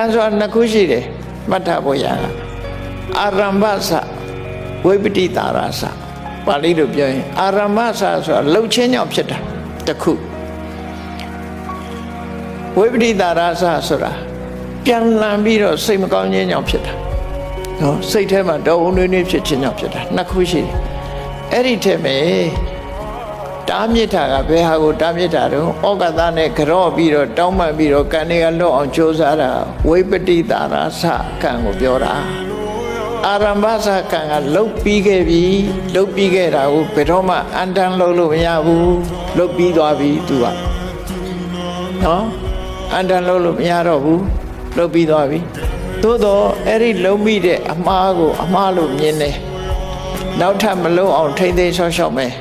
ကံဆိုတာနှစ်ခုရှိတယ်မှတ်ထားဖို့ရတာအာရမ္ဗစဝိပတိတာရစပါဠိလိုပြောရင်အာရမ္ဗစဆိုတာလှုပ်ချင်းကြောင့်ဖြစ်တာတစ်ခုဝိပတိတာရစဆိုတာပြန်လန်ပြီးတော့စိတ်မကောင်းခြင်းကြောင့်ဖြစ်တာနော်စိတ်ထဲမှာဒေါဝနွေးနွေးဖြစ်ခြင်းကြောင့်ဖြစ်တာနှစ်ခုရှိတယ်အဲ့ဒီထဲမှာ တားမြစ်တာကဘယ်ဟာကိုတားမြစ်တာတော့ဩကသနဲ့ကြော့ပြီးတော့တောင်းပန်ပြီးတော့ကံတွေကလွတ်အောင်ကြိုးစားတာဝိပတိတာရစကံကိုပြောတာအာရမ္ဗစကံကလုတ်ပြီးခဲ့ပြီလုတ်ပြီးခဲ့တာကိုဘယ်တော့မှအန်တန်လုပ်လို့မရဘူးလုတ်ပြီးသွားပြီသူကနော်အန်တန်လုပ်လို့မရတော့ဘူးလုတ်ပြီးသွားပြီသို့တော့အဲ့ဒီလုံးမိတဲ့အမှားကိုအမှားလို့မြင်တယ်နောက်ထပ်မလုံးအောင်ထိမ့်သိမ်းရှော့ရှော့မယ်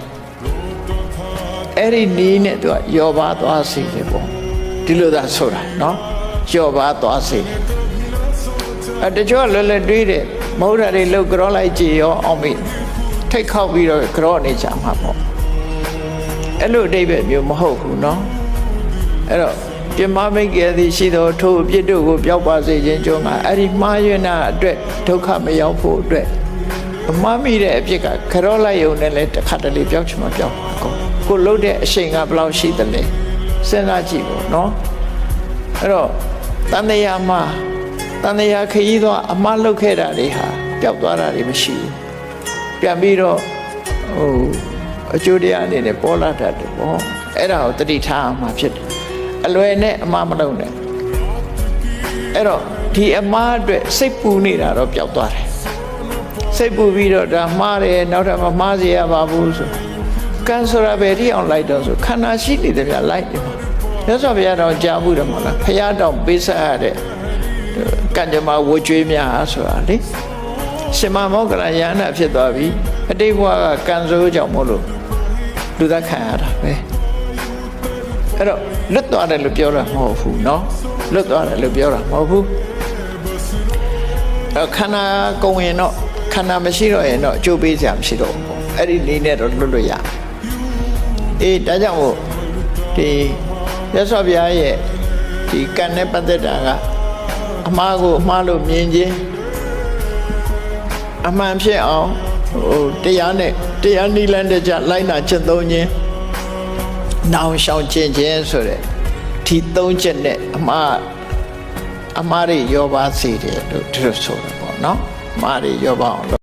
အဲ့ဒီနီးနဲ့သူကယောပါသွားစေတယ်ပေါ့ဒီလိုသာဆိုတာနော်ယောပါသွားစေတယ်အတချို့ကလွယ်လွယ်တွေးတယ်မဟုတ်တာတွေလောက်ကြောလိုက်ကြည်ရောအောင်ပြီထိတ်ခောက်ပြီးတော့ကြောနေကြမှာပေါ့အဲ့လိုအတိတ်ပဲမျိုးမဟုတ်ဘူးနော်အဲ့တော့ပြမမိတ်ကယ်သည်ရှိသောထိုအပြစ်တို့ကိုပျောက်ပါစေခြင်းကြောင့်ငါအဲ့ဒီမှားယွင်းတာအတွက်ဒုက္ခမရောက်ဖို့အတွက်အမှားမိတဲ့အပြစ်ကကြောလိုက်ုံနဲ့လည်းတစ်ခါတလေပျောက်ချင်မှပျောက်မှာကော ကိုလှုပ်တဲ့အချိန်ကဘယ်လောက်ရှိသလဲစဉ်းစားကြည့်ပေါ့နော်အဲ့တော့တန်တရားမှာတန်တရားခရီးသွားအမှားလုပ်ခဲ့တာတွေဟာပျောက်သွားတာတွေမရှိဘူးပြန်ပြီးတော့ဟိုအကျိုးတရားအနေနဲ့ပေါ်လာတတ်တယ်ပေါ့အဲ့ဒါကိုတတိထားမှာဖြစ်တယ်အလွယ်နဲ့အမှားမလုပ်နဲ့အဲ့တော့ဒီအမှားအတွက်စိတ်ပူနေတာတော့ပျောက်သွားတယ်စိတ်ပူပြီးတော့ဒါမှားတယ်နောက်ထပ်မမှားစေရပါဘူးဆို ကံဆိုတာပဲဒီအောင်လိုက်တော့ဆိုခန္ဓာရှိနေတယ်ဗျလိုက်တယ်မှာမြတ်စွာဘုရားတော်ကြားမှုတယ်မဟုတ်လားဖရာတော်ပေးဆက်ရတဲ့ကံကြမ္မာဝကြွေးများဆိုတာလေရှင်မမောကလယန္တာဖြစ်သွားပြီအတိတ်ဘဝကကံစိုးကြောင့်မို့လို့လူသက်ခံရတာပဲအဲ့တော့လွတ်သွားတယ်လို့ပြောတာမဟုတ်ဘူးเนาะလွတ်သွားတယ်လို့ပြောတာမဟုတ်ဘူးအဲ့ခန္ဓာကုံရင်တော့ခန္ဓာမရှိတော့ရင်တော့အကျိုးပေးစရာမရှိတော့ဘူးပေါ့အဲ့ဒီလေးနဲ့တော့လွတ်လွတ်ရ အေးဒါကြောင့်မို့ဒီရသော်ဘုရားရဲ့ဒီကံနဲ့ပတ်သက်တာကအမှားကိုအမှားလို့မြင်ခြင်းအမှန်ဖြစ်အောင်ဟိုတရားနဲ့တရားနိလန်းတဲ့ကြလိုက်နာချက်သုံးခြင်းနောင်ရှောင်ခြင်းခြင်းဆိုတဲ့ဒီသုံးချက်နဲ့အမှားအမှားတွေရောပါစေတယ်လို့ဒီလိုဆိုတာပေါ့နော်အမှားတွေရောပါအောင်